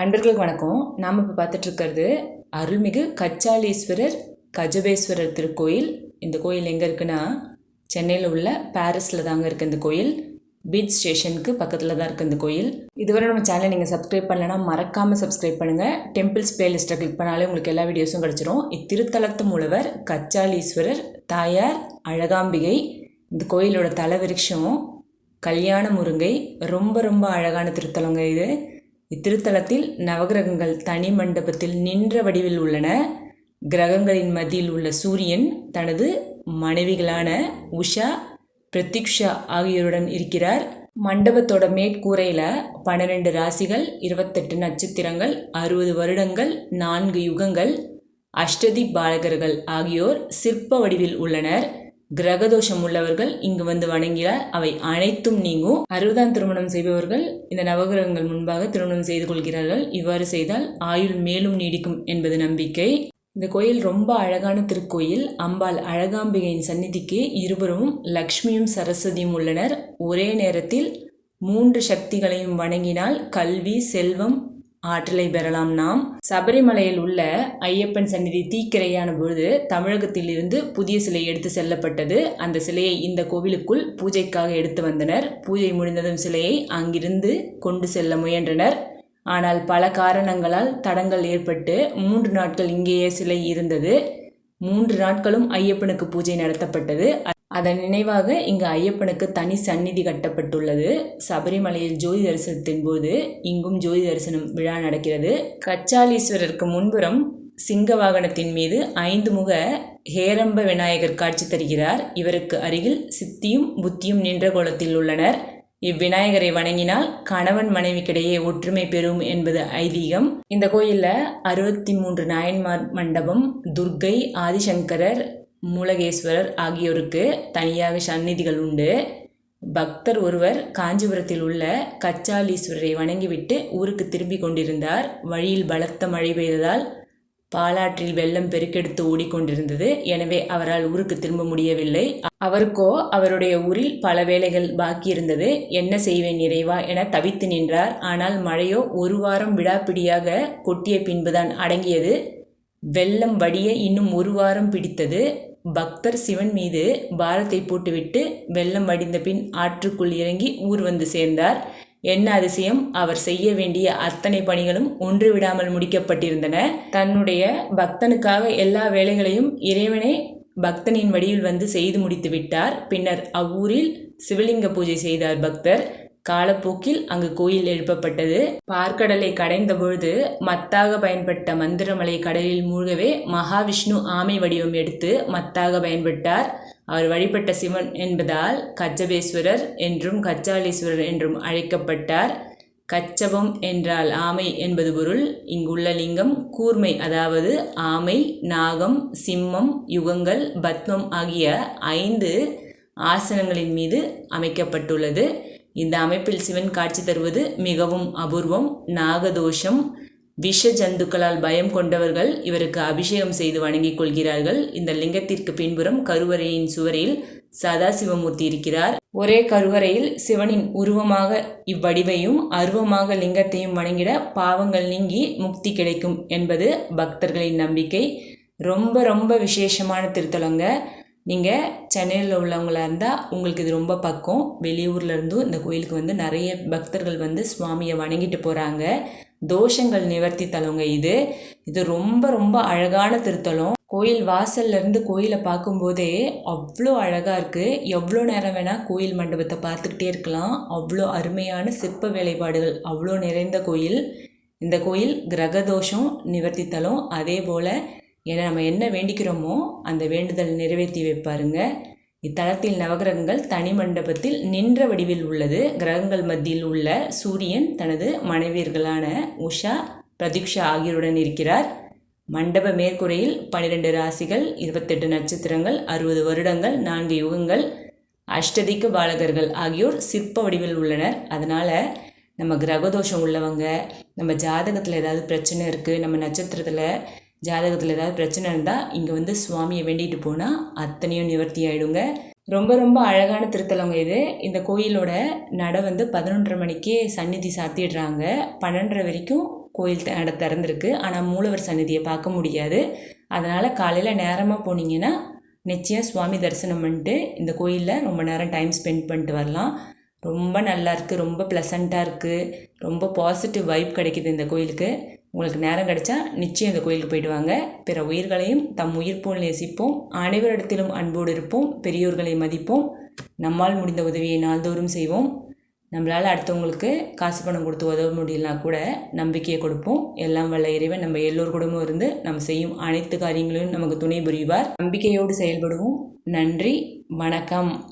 அன்பர்களுக்கு வணக்கம். நாம் இப்போ பார்த்துட்ருக்கிறது அருள்மிகு கச்சாலீஸ்வரர் கஜபேஸ்வரர் திருக்கோயில். இந்த கோயில் எங்கே இருக்குன்னா சென்னையில் உள்ள பாரிஸில் தாங்க இருக்குது இந்த கோயில். பீச் ஸ்டேஷனுக்கு பக்கத்தில் தான் இருக்குது இந்த கோயில். இதுவரை நம்ம சேனலை நீங்கள் சப்ஸ்கிரைப் பண்ணலைன்னா மறக்காமல் சப்ஸ்கிரைப் பண்ணுங்கள் டெம்பிள்ஸ் பிளேலிஸ்ட்டை கிளிக் பண்ணாலே உங்களுக்கு எல்லா வீடியோஸும் கிடச்சிரும். இத்திருத்தலத்து மூலவர் கச்சாலீஸ்வரர் தாயார் அழகாம்பிகை. இந்த கோயிலோட தலவிருட்சம் கல்யாண முருங்கை. ரொம்ப ரொம்ப அழகான திருத்தலங்க இது. இத்திருத்தலத்தில் நவகிரகங்கள் தனி மண்டபத்தில் நின்ற வடிவில் உள்ளன. கிரகங்களின் மத்தியில் உள்ள சூரியன் தனது மனைவிகளான உஷா பிரத்யுஷா ஆகியோருடன் இருக்கிறார். மண்டபத்தோட மேற்கூரையில் பன்னிரெண்டு ராசிகள் இருபத்தெட்டு நட்சத்திரங்கள் அறுபது வருடங்கள் நான்கு யுகங்கள் அஷ்டதி பாலகர்கள் ஆகியோர் சிற்ப வடிவில் உள்ளனர். கிரகதோஷம் உள்ளவர்கள் இங்கு வந்து வணங்கினால் அவை அனைத்தும் நீங்கும். அறுபதாம் திருமணம் செய்பவர்கள் இந்த நவகிரகங்கள் முன்பாக திருமணம் செய்து கொள்கிறார்கள். இவ்வாறு செய்தால் ஆயுள் மேலும் நீடிக்கும் என்பது நம்பிக்கை. இந்த கோயில் ரொம்ப அழகான திருக்கோயில். அம்பாள் அழகாம்பிகையின் சந்நிதிக்கு இருவரும் லக்ஷ்மியும் சரஸ்வதியும் உள்ளனர். ஒரே நேரத்தில் மூன்று சக்திகளையும் வணங்கினால் கல்வி செல்வம் ஆற்றலை பெறலாம் நாம். சபரிமலையில் உள்ள ஐயப்பன் சந்நிதி தீக்கிரையான பொழுது தமிழகத்தில் இருந்து புதிய சிலை எடுத்து செல்லப்பட்டது. அந்த சிலையை இந்த கோவிலுக்குள் பூஜைக்காக எடுத்து வந்தனர். பூஜை முடிந்ததும் சிலையை அங்கிருந்து கொண்டு செல்ல முயன்றனர். ஆனால் பல காரணங்களால் தடங்கள் ஏற்பட்டு மூன்று நாட்கள் இங்கேயே சிலை இருந்தது. மூன்று நாட்களும் ஐயப்பனுக்கு பூஜை நடத்தப்பட்டது. அதன் நினைவாக இங்கு ஐயப்பனுக்கு தனி சந்நிதி கட்டப்பட்டுள்ளது. சபரிமலையில் ஜோதி தரிசனத்தின் போது இங்கும் ஜோதி தரிசனம் விழா நடக்கிறது. கச்சாலீஸ்வரருக்கு முன்புறம் சிங்க வாகனத்தின் மீது ஐந்து முக ஹேரம்ப விநாயகர் காட்சி தருகிறார். இவருக்கு அருகில் சித்தியும் புத்தியும் நின்ற கோலத்தில் உள்ளனர். இவ்விநாயகரை வணங்கினால் கணவன் மனைவிக்கிடையே ஒற்றுமை பெறும் என்பது ஐதீகம். இந்த கோயிலில் அறுபத்தி மூன்று நாயன்மார் மண்டபம் துர்க்கை ஆதிசங்கரர் மூலகேஸ்வரர் ஆகியோருக்கு தனியாக சந்நிதிகள் உண்டு. பக்தர் ஒருவர் காஞ்சிபுரத்தில் உள்ள கச்சாலீஸ்வரரை வணங்கிவிட்டு ஊருக்கு திரும்பி கொண்டிருந்தார். வழியில் பலத்த மழை பெய்ததால் பாலாற்றில் வெள்ளம் பெருக்கெடுத்து ஓடிக்கொண்டிருந்தது எனவே அவரால் ஊருக்கு திரும்ப முடியவில்லை. அவருக்கோ அவருடைய ஊரில் பல வேலைகள் பாக்கி இருந்தது. என்ன செய்வேன் நிறைவா என தவித்து நின்றார். ஆனால் மழையோ ஒரு வாரம் விடாப்பிடியாக கொட்டிய பின்புதான் அடங்கியது. வெள்ளம் வடிய இன்னும் ஒரு வாரம் பிடித்தது. பக்தர் சிவன் மீது பாரத்தை போட்டுவிட்டு வெள்ளம் வடிந்த பின் ஆற்றுக்குள் இறங்கி ஊர் வந்து சேர்ந்தார். என்ன அதிசயம்? அவர் செய்ய வேண்டிய அத்தனை பணிகளும் ஒன்று விடாமல் முடிக்கப்பட்டிருந்தன. தன்னுடைய பக்தனுக்காக எல்லா வேலைகளையும் இறைவனே பக்தனின் வடிவில் வந்து செய்து முடித்து விட்டார் பின்னர் அவ்வூரில் சிவலிங்க பூஜை செய்தார் பக்தர். காலப்போக்கில் அங்கு கோயில் எழுப்பப்பட்டது. பார்க்கடலை கடைந்த பொழுது மத்தாக பயன்பட்ட மந்திரமலை கடலில் மூழ்கவே மகாவிஷ்ணு ஆமை வடிவம் எடுத்து மத்தாக பயன்பட்டார். அவர் வழிபட்ட சிவன் என்பதால் கச்சபேஸ்வரர் என்றும் கச்சாலீஸ்வரர் என்றும் அழைக்கப்பட்டார். கச்சபம் என்றால் ஆமை என்பது பொருள். இங்குள்ள லிங்கம் கூர்மை அதாவது ஆமை நாகம் சிம்மம் யுகங்கள் பத்மம் ஆகிய ஐந்து ஆசனங்களின் மீது அமைக்கப்பட்டுள்ளது. இந்த அமைப்பில் சிவன் காட்சி தருவது மிகவும் அபூர்வம் நாகதோஷம். விஷ ஜந்துக்களால் பயம் கொண்டவர்கள் இவருக்கு அபிஷேகம் செய்து வணங்கிக் கொள்கிறார்கள். இந்த லிங்கத்திற்கு பின்புறம் கருவறையின் சுவரில் சதாசிவமூர்த்தி இருக்கிறார். ஒரே கருவறையில் சிவனின் உருவமாக இவ்வடிவையும் அருவமாக லிங்கத்தையும் வணங்கிட பாவங்கள் நீங்கி முக்தி கிடைக்கும் என்பது பக்தர்களின் நம்பிக்கை. ரொம்ப ரொம்ப விசேஷமான திருத்தலங்க. நீங்கள் சென்னையில் உள்ளவங்களாக இருந்தால் உங்களுக்கு இது ரொம்ப பக்கம். வெளியூரில் இருந்தும் இந்த கோயிலுக்கு வந்து நிறைய பக்தர்கள் வந்து சுவாமியை வணங்கிட்டு போகிறாங்க தோஷங்கள் நிவர்த்தி தலங்க இது. இது ரொம்ப ரொம்ப அழகான திருத்தலம். கோயில் வாசல்ல இருந்து கோயிலை பார்க்கும்போதே அவ்வளோ அழகாக இருக்குது எவ்வளோ நேரம் வேணால் கோயில் மண்டபத்தை பார்த்துக்கிட்டே இருக்கலாம். அவ்வளோ அருமையான சிற்ப வேலைப்பாடுகள். அவ்வளோ நிறைந்த கோயில். இந்த கோயில் கிரகதோஷம் நிவர்த்தி தலம். அதே போல் ஏன்னா நம்ம என்ன வேண்டிக்கிறோமோ அந்த வேண்டுதல் நிறைவேற்றி வைப்பாருங்க. இத்தலத்தில் நவகிரகங்கள் தனி மண்டபத்தில் நின்ற வடிவில் உள்ளது. கிரகங்கள் மத்தியில் உள்ள சூரியன் தனது மனைவியர்களான உஷா பிரதீக்ஷா ஆகியோருடன் இருக்கிறார். மண்டப மேற்கூரையில் பனிரெண்டு ராசிகள் இருபத்தெட்டு நட்சத்திரங்கள் அறுபது வருடங்கள் நான்கு யுகங்கள் அஷ்டதிக்கு பாலகர்கள் ஆகியோர் சிற்ப வடிவில் உள்ளனர். அதனால் நம்ம கிரகதோஷம் உள்ளவங்க நம்ம ஜாதகத்தில் ஏதாவது பிரச்சனை இருக்குது நம்ம நட்சத்திரத்தில் ஜாதகத்தில் ஏதாவது பிரச்சனை இருந்தால் இங்கே வந்து சுவாமியை வேண்டிட்டு போனால் அத்தனையும் நிவர்த்தி ஆகிடுங்க ரொம்ப ரொம்ப அழகான திருத்தலங்க இது. இந்த கோயிலோட நடை வந்து பதினொன்றரை மணிக்கே சந்நிதி சாத்திடுறாங்க. பன்னெண்டரை வரைக்கும் கோயில் நடை நட ஆனால் மூலவர் சன்னதியை பார்க்க முடியாது. அதனால் காலையில் நேரமாக போனீங்கன்னா நிச்சயம் சுவாமி தரிசனம் பண்ணிட்டு இந்த கோயிலில் ரொம்ப நேரம் டைம் ஸ்பெண்ட் பண்ணிட்டு வரலாம். ரொம்ப நல்லா இருக்குது ரொம்ப ப்ளசண்ட்டாக இருக்குது ரொம்ப பாசிட்டிவ் வைப் கிடைக்குது இந்த கோயிலுக்கு. உங்களுக்கு நேரம் கிடைச்சா நிச்சயம் இந்த கோயிலுக்கு போயிட்டு வாங்க. பிற உயிர்களையும் தம் உயிர் போல் நேசிப்போம். அனைவரிடத்திலும் அன்போடு இருப்போம். பெரியோர்களை மதிப்போம். நம்மால் முடிந்த உதவியை நாள்தோறும் செய்வோம். நம்மளால் அடுத்தவங்களுக்கு காசு பணம் கொடுத்து உதவ முடியலனா கூட நம்பிக்கையை கொடுப்போம். எல்லாம் வல்ல இறைவன் நம்ம எல்லோர் கூடமும் இருந்து நம்ம செய்யும் அனைத்து காரியங்களையும் நமக்கு துணை புரிவார். நம்பிக்கையோடு செயல்படுவோம். நன்றி. வணக்கம்.